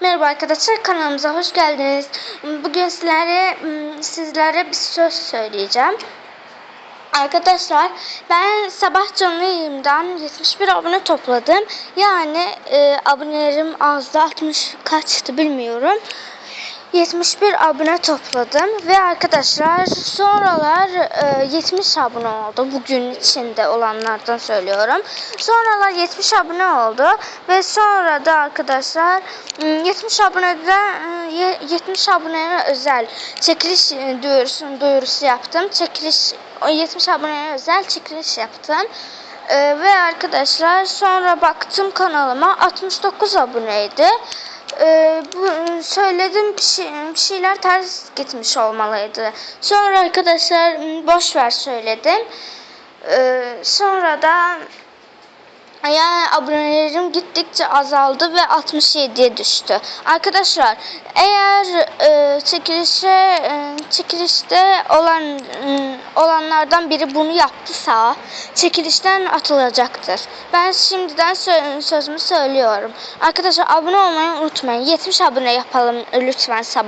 Merhaba arkadaşlar kanalımıza hoş geldiniz. Bugün sizlere sizlere bir söz söyleyeceğim. Arkadaşlar ben sabah canlı yayımdan 71 abone topladım. Yani e, abonelerim azdı 60 kaçtı bilmiyorum. 71 abone topladım ve arkadaşlar sonralar e, 70 abone oldu. Bugün içinde olanlardan söylüyorum. Sonralar 70 abone oldu ve sonra da arkadaşlar m, 70 abonede e, ye- 70 aboneye özel çekiliş e, duyurusu, duyurusu yaptım. Çekiliş o 70 aboneye özel çekiliş yaptım. E, ve arkadaşlar sonra baktım kanalıma 69 aboneydi. Ee, bu söyledim bir, şey, bir şeyler ters gitmiş olmalıydı. Sonra arkadaşlar boş ver söyledim. Ee, sonra da yani abonelerim gittikçe azaldı ve 67'ye düştü. Arkadaşlar eğer e, çekilişe e, çekilişte olan m, olanlardan biri bunu yaptıysa çekilişten atılacaktır. Ben şimdiden sö- sözümü söylüyorum. Arkadaşlar abone olmayı unutmayın. 70 abone yapalım lütfen sabah.